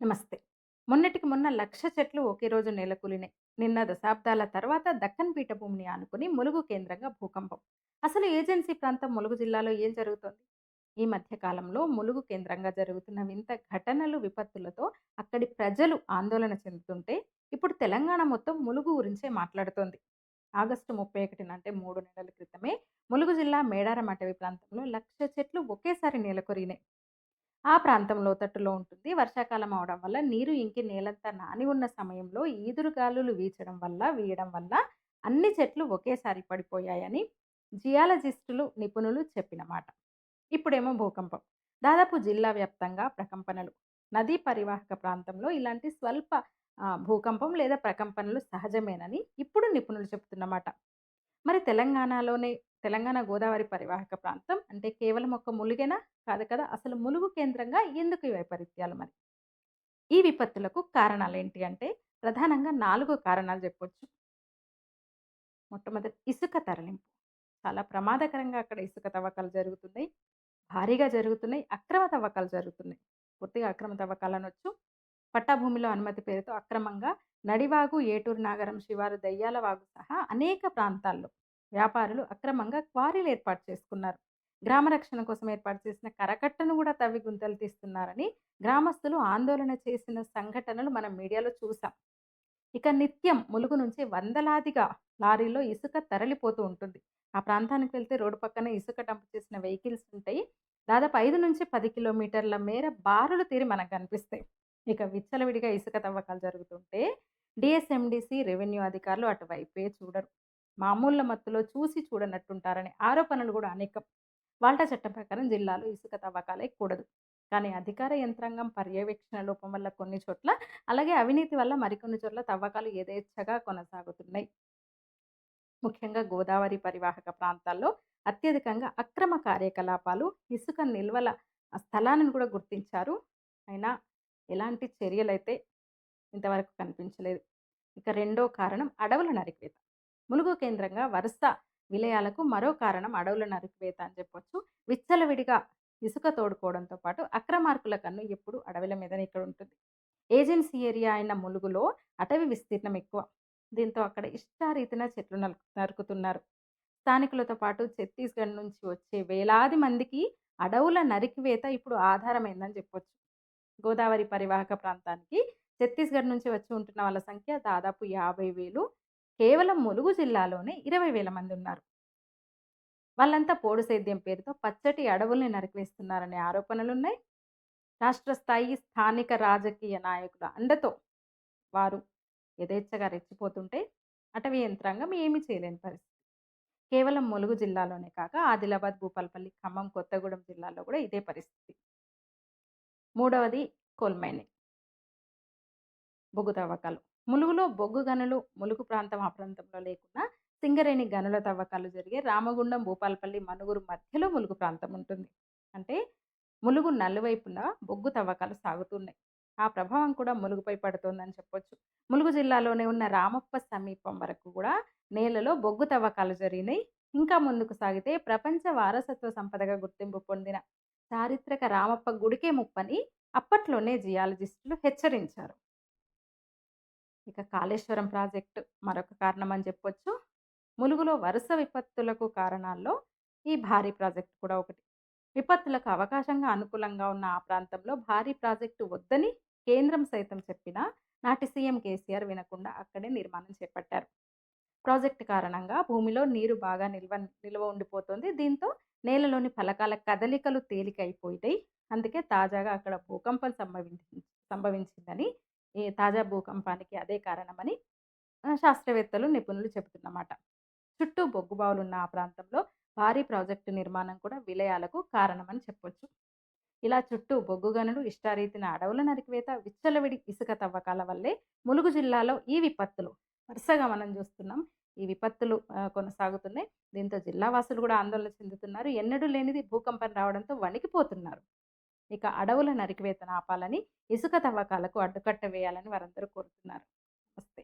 నమస్తే. మొన్నటికి మొన్న లక్ష చెట్లు ఒకే రోజు నేలకూలినాయి. నిన్న దశాబ్దాల తర్వాత దక్కన్ పీఠభూమిని ఆనుకుని ములుగు కేంద్రంగా భూకంపం. అసలు ఏజెన్సీ ప్రాంతం ములుగు జిల్లాలో ఏం జరుగుతోంది? ఈ మధ్య కాలంలో ములుగు కేంద్రంగా జరుగుతున్న వింత ఘటనలు, విపత్తులతో అక్కడి ప్రజలు ఆందోళన చెందుతుంటే, ఇప్పుడు తెలంగాణ మొత్తం ములుగు గురించే మాట్లాడుతోంది. ఆగస్టు 31 అంటే మూడు నెలల క్రితమే ములుగు జిల్లా మేడారం అటవీ ప్రాంతంలో లక్ష చెట్లు ఒకేసారి నేలకొరిగినాయి. ఆ ప్రాంతం లోతట్టులో ఉంటుంది. వర్షాకాలం అవడం వల్ల నీరు ఇంకి నేలంతా నాని ఉన్న సమయంలో ఈదురుగాలులు వీచడం వల్ల, వీయడం వల్ల అన్ని చెట్లు ఒకేసారి పడిపోయాయని జియాలజిస్టులు, నిపుణులు చెప్పిన మాట. ఇప్పుడేమో భూకంపం. దాదాపు జిల్లా వ్యాప్తంగా ప్రకంపనలు. నదీ పరివాహక ప్రాంతంలో ఇలాంటి స్వల్ప భూకంపం లేదా ప్రకంపనలు సహజమేనని ఇప్పుడు నిపుణులు చెప్తున్నమాట. మరి తెలంగాణలోనే తెలంగాణ గోదావరి పరివాహక ప్రాంతం అంటే కేవలం ఒక ములుగేనా? కాదు కదా! అసలు ములుగు కేంద్రంగా ఎందుకు ఈ వైపరీత్యాలు మరి? ఈ విపత్తులకు కారణాలు ఏంటి అంటే ప్రధానంగా నాలుగు కారణాలు చెప్పొచ్చు. మొట్టమొదటి ఇసుక తరలింపు. చాలా ప్రమాదకరంగా అక్కడ ఇసుక తవ్వకాలు జరుగుతున్నాయి. భారీగా జరుగుతున్నాయి. అక్రమ తవ్వకాలు జరుగుతున్నాయి. పూర్తిగా అక్రమ తవ్వకాలు అనొచ్చు పట్టాభూమిలో అనుమతి పేరుతో అక్రమంగా నడివాగు, ఏటూరు నాగరం శివారు, దయ్యాల వాగు సహా అనేక ప్రాంతాల్లో వ్యాపారులు అక్రమంగా క్వారీలు ఏర్పాటు చేసుకున్నారు. గ్రామ రక్షణ కోసం ఏర్పాటు చేసిన కరకట్టను కూడా తవ్వి గుంతలు తీస్తున్నారని గ్రామస్తులు ఆందోళన చేసిన సంఘటనలు మనం మీడియాలో చూసాం. ఇక నిత్యం ములుగు నుంచి వందలాదిగా లారీలో ఇసుక తరలిపోతూ ఉంటుంది. ఆ ప్రాంతానికి వెళ్తే రోడ్డు పక్కన ఇసుక డంప్ చేసిన వెహికల్స్ ఉంటాయి. దాదాపు 5-10 కిలోమీటర్ల మేర బారులు తీరి మనకు కనిపిస్తాయి. ఇక విచ్చలవిడిగా ఇసుక తవ్వకాలు జరుగుతుంటే డీఎస్ఎండీసీ, రెవెన్యూ అధికారులు అటువైపే చూడరు. మామూళ్ళ మత్తులో చూసి చూడనట్టుంటారనే ఆరోపణలు కూడా అనేకం. వాల్టా చట్టం ప్రకారం జిల్లాలో ఇసుక తవ్వకాలే కూడదు. కానీ అధికార యంత్రాంగం పర్యవేక్షణ లోపం వల్ల కొన్ని చోట్ల, అలాగే అవినీతి వల్ల మరికొన్ని చోట్ల తవ్వకాలు యథేచ్ఛగా కొనసాగుతున్నాయి. ముఖ్యంగా గోదావరి పరివాహక ప్రాంతాల్లో అత్యధికంగా అక్రమ కార్యకలాపాలు, ఇసుక నిల్వల స్థలాలను కూడా గుర్తించారు. అయినా ఎలాంటి చర్యలైతే ఇంతవరకు కనిపించలేదు. ఇక రెండో కారణం అడవుల నరికేత ములుగు కేంద్రంగా వరుస విలయాలకు మరో కారణం అడవుల నరికివేత అని చెప్పొచ్చు. విచ్చలవిడిగా ఇసుక తోడుకోవడంతో పాటు అక్రమార్కుల కన్ను ఎప్పుడు అడవుల మీదనే ఇక్కడ ఉంటుంది. ఏజెన్సీ ఏరియా అయిన ములుగులో అటవీ విస్తీర్ణం ఎక్కువ. దీంతో అక్కడ ఇష్టారీతిన చెట్లు నరుకుతున్నారు. స్థానికులతో పాటు ఛత్తీస్‌గఢ్ నుంచి వచ్చే వేలాది మందికి అడవుల నరికివేత ఇప్పుడు ఆధారమైందని చెప్పొచ్చు. గోదావరి పరివాహక ప్రాంతానికి ఛత్తీస్‌గఢ్ నుంచి వచ్చి ఉంటున్న వాళ్ళ సంఖ్య దాదాపు యాభై వేలు కేవలం ములుగు జిల్లాలోనే ఇరవై వేల మంది ఉన్నారు. వాళ్ళంతా పోడు సేద్యం పేరుతో పచ్చటి అడవుల్ని నరికివేస్తున్నారనే ఆరోపణలున్నాయి. రాష్ట్ర స్థాయి, స్థానిక రాజకీయ నాయకుల అండతో వారు యథేచ్ఛగా రెచ్చిపోతుంటే అటవీ యంత్రాంగం ఏమీ చేయలేని పరిస్థితి. కేవలం ములుగు జిల్లాలోనే కాక ఆదిలాబాద్, భూపాలపల్లి, ఖమ్మం, కొత్తగూడెం జిల్లాలో కూడా ఇదే పరిస్థితి. మూడవది కోల్ మైనింగ్. బొగ్గు తవ్వకాలు. ములుగులో బొగ్గు గనులు ములుగు ప్రాంతం ఆ ప్రాంతంలో లేకుండా సింగరేణి గనుల తవ్వకాలు జరిగే రామగుండం, భూపాలపల్లి, మనుగురు మధ్యలో ములుగు ప్రాంతం ఉంటుంది. అంటే ములుగు నలువైపులా బొగ్గు తవ్వకాలు సాగుతున్నాయి. ఆ ప్రభావం కూడా ములుగుపై పడుతోందని చెప్పొచ్చు. ములుగు జిల్లాలోనే ఉన్న రామప్ప సమీపం వరకు కూడా నేలలో బొగ్గు తవ్వకాలు జరిగినాయి. ఇంకా ముందుకు సాగితే ప్రపంచ వారసత్వ సంపదగా గుర్తింపు పొందిన చారిత్రక రామప్ప గుడికే ముప్పని అప్పట్లోనే జియాలజిస్టులు హెచ్చరించారు. ఇక కాళేశ్వరం ప్రాజెక్టు మరొక కారణం అని చెప్పొచ్చు. ములుగులో వరుస విపత్తులకు కారణాల్లో ఈ భారీ ప్రాజెక్ట్ కూడా ఒకటి. విపత్తులకు అవకాశంగా అనుకూలంగా ఉన్న ఆ ప్రాంతంలో భారీ ప్రాజెక్టు వద్దని కేంద్రం సైతం చెప్పినా నాటి సీఎం కేసీఆర్ వినకుండా అక్కడే నిర్మాణం చేపట్టారు. ప్రాజెక్టు కారణంగా భూమిలో నీరు బాగా నిల్వ నిల్వ ఉండిపోతుంది. దీంతో నేలలోని ఫలకాల కదలికలు తేలికైపోయినాయి. అందుకే తాజాగా అక్కడ భూకంపం సంభవించి సంభవించిందని ఈ తాజా భూకంపానికి అదే కారణమని శాస్త్రవేత్తలు, నిపుణులు చెబుతున్నమాట. చుట్టూ బొగ్గు బావులున్న ఆ ప్రాంతంలో భారీ ప్రాజెక్టు నిర్మాణం కూడా విలయాలకు కారణమని చెప్పొచ్చు. ఇలా చుట్టూ బొగ్గు గనులు, ఇష్టారీతిన అడవుల నరికివేత, విచ్చలవిడి ఇసుక తవ్వకాల వల్లే ములుగు జిల్లాలో ఈ విపత్తులు వరుసగా మనం చూస్తున్నాం. ఈ విపత్తులు కొనసాగుతున్నాయి. దీంతో జిల్లా వాసులు కూడా ఆందోళన చెందుతున్నారు. ఎన్నడూ లేనిది భూకంపం రావడంతో వణికిపోతున్నారు. ఇక అడవుల నరికివేతను ఆపాలని, ఇసుక తవ్వకాలకు అడ్డుకట్ట వేయాలని వారందరూ కోరుతున్నారు. నమస్తే.